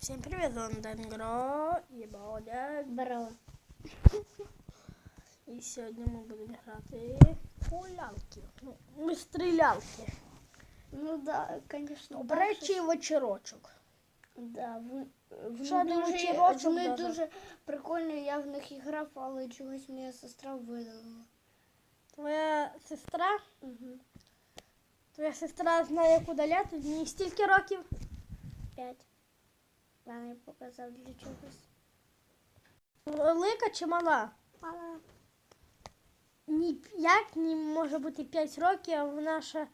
Всім привіт, з Денгро і Бодя. Браво. І сьогодні ми будемо грати у лялки. Ну, ми стрілялки. Ну да, конечно. До речі, вечірочок. Да, в, в не дуже, вечірочок вони даже. дуже прикольні, я в них і грав, але чогось моя сестра видалила. Твоя сестра, Угу. твоя сестра знає, куди ляти. Мені стільки років. П'ять. Я не показав для чогось. Велика чи мала? Мала. Ні п'ять, ні може бути 5 років, а вона ще.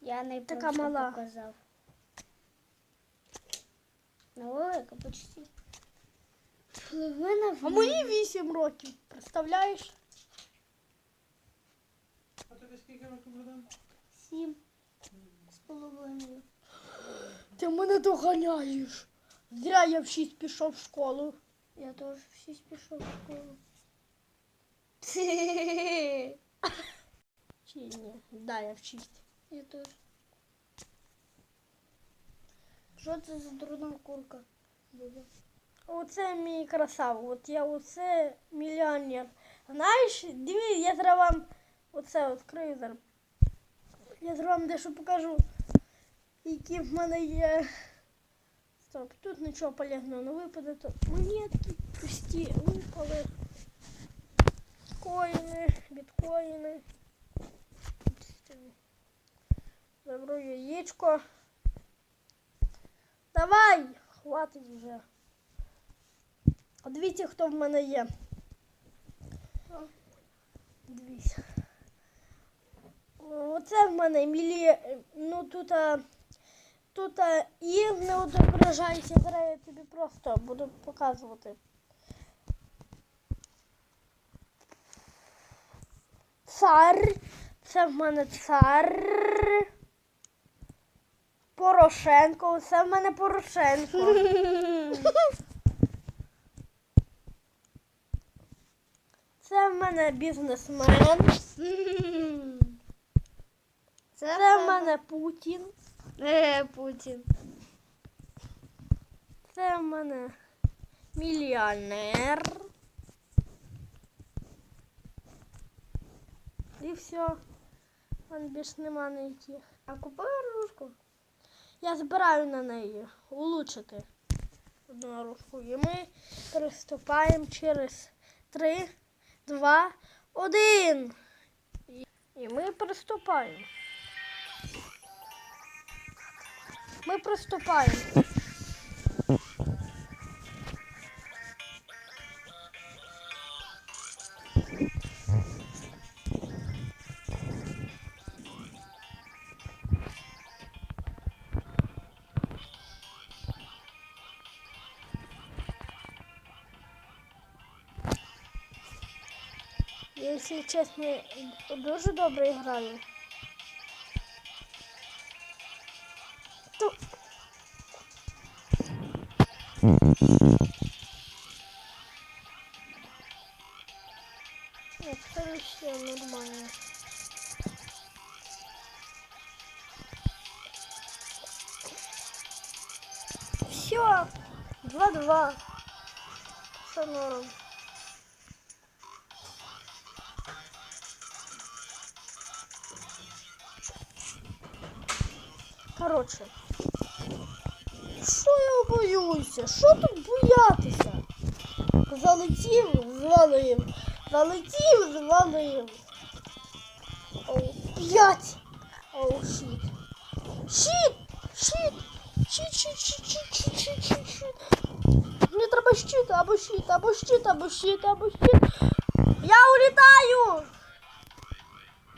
Я не Така мала. показав. Ну, велика почти. Половина в А мені 8 років. Представляєш? А тобі скільки років Богдан? сім з половиною. Мене доганяєш. Зря я в 6 пішов в школу. Я теж в шість пішов в школу. Чи ні? Да, я в 6. Я теж. Що це за дурна курка? Буде? Оце мій красав. От я оце мільйонер. Знаєш, диві, я зараз вам оце відкрию зараз. Я зараз вам дещо покажу, які в мене є. Стоп, тут нічого полезного не випаде, то монетки пусті випали. Коїни, біткоїни. Заберу яєчко. Давай! Хватить вже. Дивіться, хто в мене є. Дивіться. Оце в мене мілі. Ну тут. а, Тут а, і не відображається. Зараз я тобі просто буду показувати. Цар. Це в мене цар. Порошенко. Це в мене Порошенко. Це в мене бізнесмен. Це в мене Путін. Е, Путін. Це в мене мільйонер. І все. Вон більш нема ніяких. А купив ружку? Я збираю на неї улучшити одну ручку. І ми приступаємо через 3, 2, 1. І, і ми приступаємо. Ми приступаємо. Якщо чесно, дуже добре граю. Нет, вообще нормально. Все, 2-2. Все норм. Коротше. Що я боюся? Що тут боятися? Залетів, звалив. Залетів, звалив. Оу, п'ять. Оу, щит. Щит! Щит! Щит, щит, щит, щит, щит, щит, щит, щит. Мені треба щит, або щит, або щит, або щит, або щит. Я улітаю!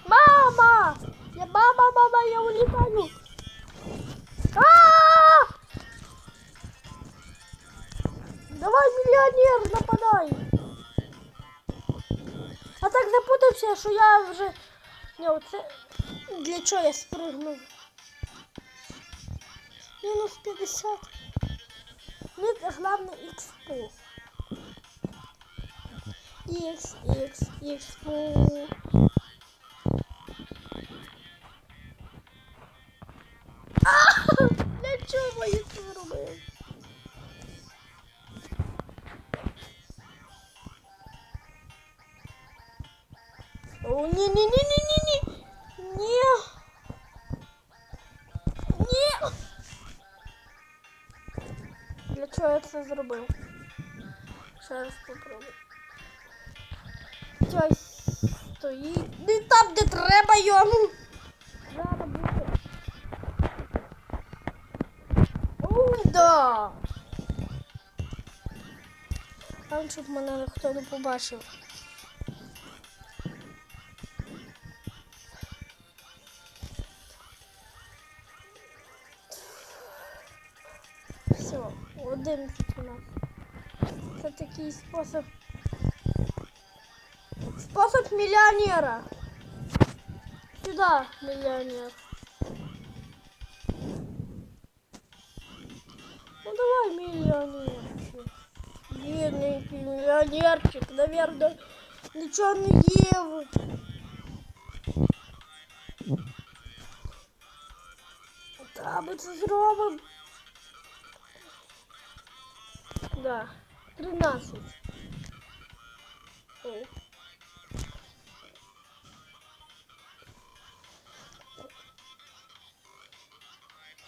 Мама! Я мама, мама, я улітаю! Мільйонер, нападай. А так запутався, що я вже. Ні, оце. Для чого я спригнув? Мінус 50. Ну, це головне експо. Ікс, ікс, експо. А! Для чого я це зробив? Це зробив? Ще раз попробую. Щось стоїть. Не там, де треба йому. Зараз буде. О, да. Там, щоб мене ніхто не побачив. Це такий спосіб. Спосіб мільйонера. Сюда, миллионер. Ну давай, миллионерчик. Бедненький миллионерчик, наверное, ничего не ел. Да, ми це зробимо. Да, 13. Ой.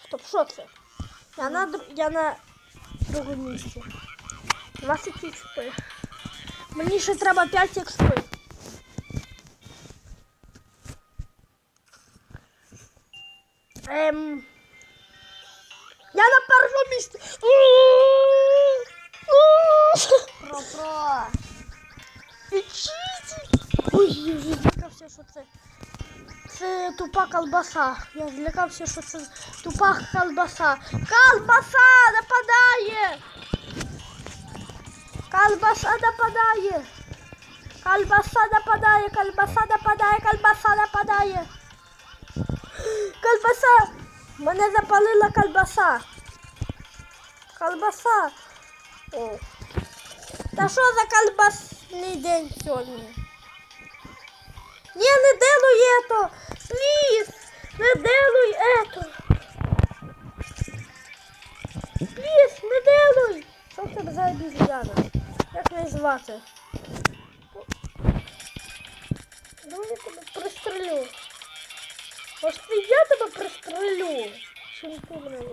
Стоп, що це? Я на, дру- я на другому місці. 20 XP. Мені ще треба 5 XP. Ем... вже злякався, що це. Це тупа колбаса. Я злякався, що це тупа колбаса. Колбаса нападає! Колбаса нападає! Колбаса нападає, колбаса нападає, колбаса нападає. Колбаса! Мене запалила колбаса. Колбаса. О. Та що за колбасний день сьогодні? Это! Пліз! Не делай это! Пліз, не делай! Що в тебе за обіз'яна? Як неї звати? Ну, я тебе пристрелю. Може, я тебе пристрелю? Чим ти мене не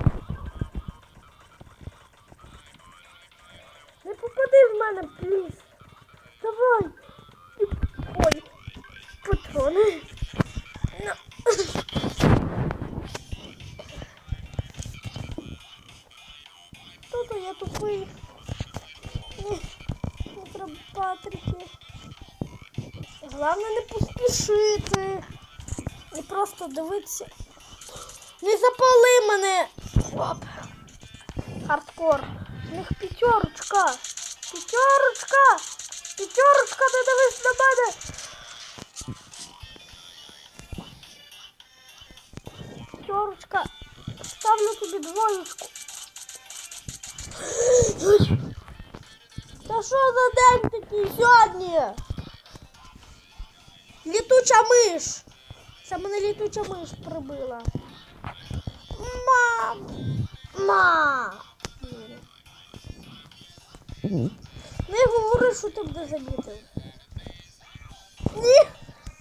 Не попади в мене, пліз. Давай. Ой, патрони. Не поспішити. Не просто дивитися. Не запали мене. Оп. Хардкор. У них п'ятерочка. П'ятерочка. П'ятерочка, не дивись на мене. П'ятерочка. Ставлю тобі двоєчку. Та що за день такий сьогодні? Літуча миш. Це мене літуча миш прибила. Мам! Ма! Не говори, що ти буде замітив. Ні!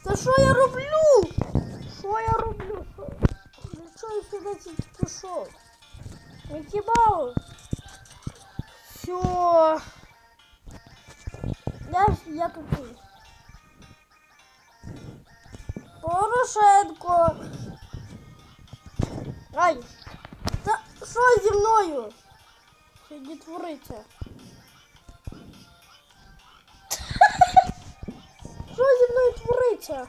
Та що я роблю? Що я роблю? Для чого я сюди тільки пішов? Мікі Маус. Все. Я, я тупий. Порошенко. Ай! Та що зі мною? Сьогодні твориться. Що зі мною твориться?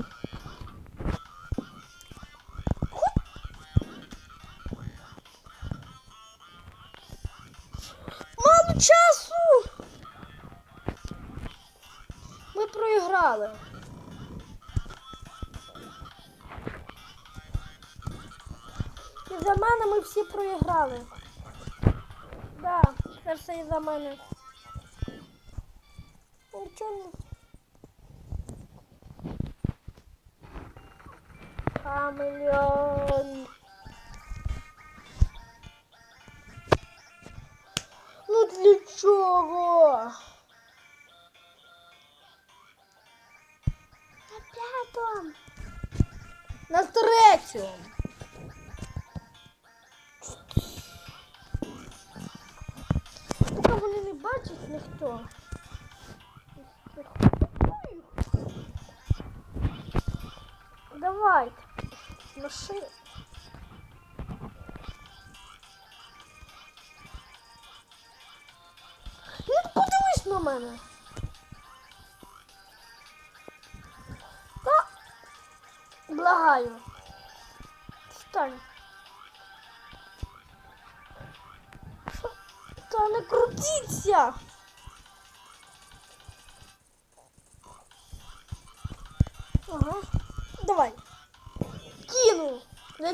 проіграли. Да, це все і за мене. Нічого. Хамелеон. Ну для чого? На п'ятому. На третьому. Ніхто. Давай. Маши. Ну подивись на мене. Та Благаю. Встань. Що? Та не крутіться.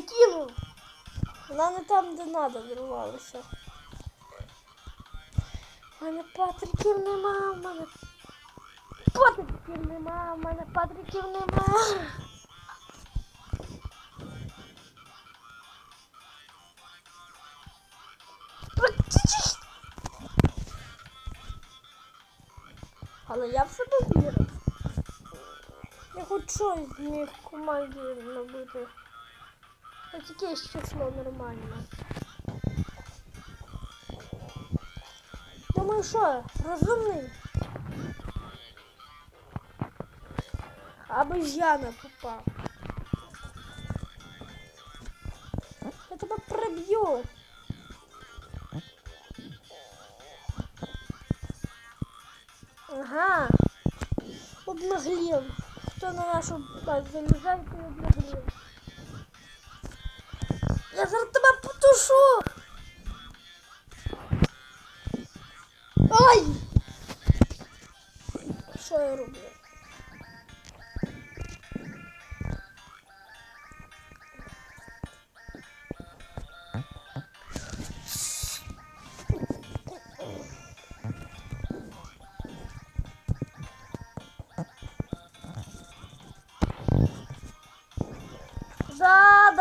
Кину. Вона не там, де треба, вірвалася. У мене патриків нема, в мене патриків нема, в мене патриків нема. Але я в себе вірю. Я хоч щось зміг в команді набити. Хоч якесь число нормальне. Думаю, що, розумний? Аби ж я не попав. Я тебе приб'ю. Ага. Обнаглів. Хто на нашу базу залізає, той обнаглів. Я зараз тебе потушу. Ай! Що я роблю? Да,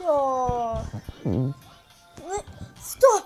да, да, да,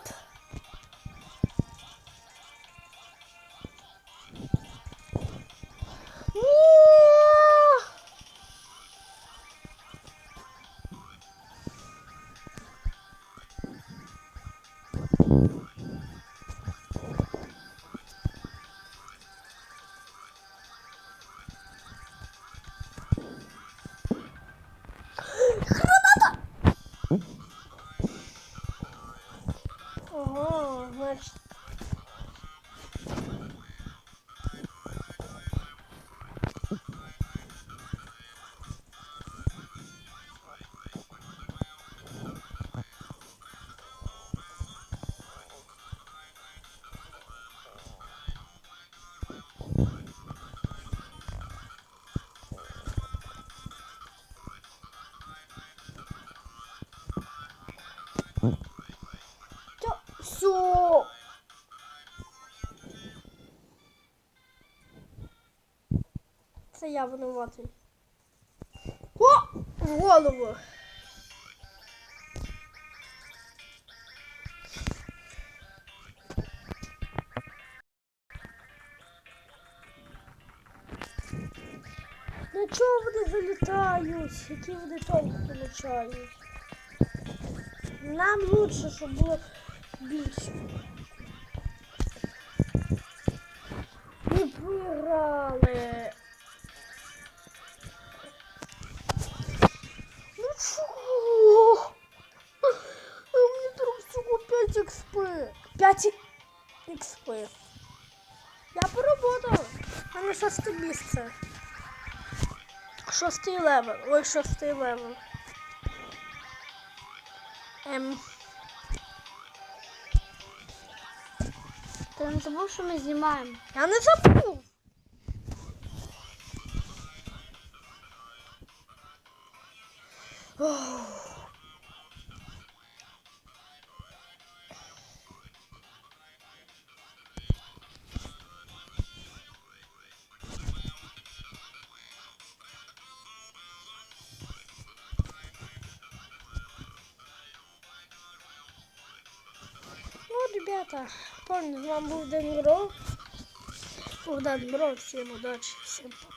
Все. Це я винуватий. О! В голову. Ну чого вони залітають? Які вони толку получають? Нам лучше, щоб було більше. Не програли. Ну чого? А мені треба всього 5 експи. 5 експи. Я поработав. У мене шосте місце. Шостий левел. Ой, шостий левел. Ем. Ти не забув, що ми знімаємо? Я не забув. Ребята, помню, вам був День Бро. Богдан Бро, всім удачі, всім пока.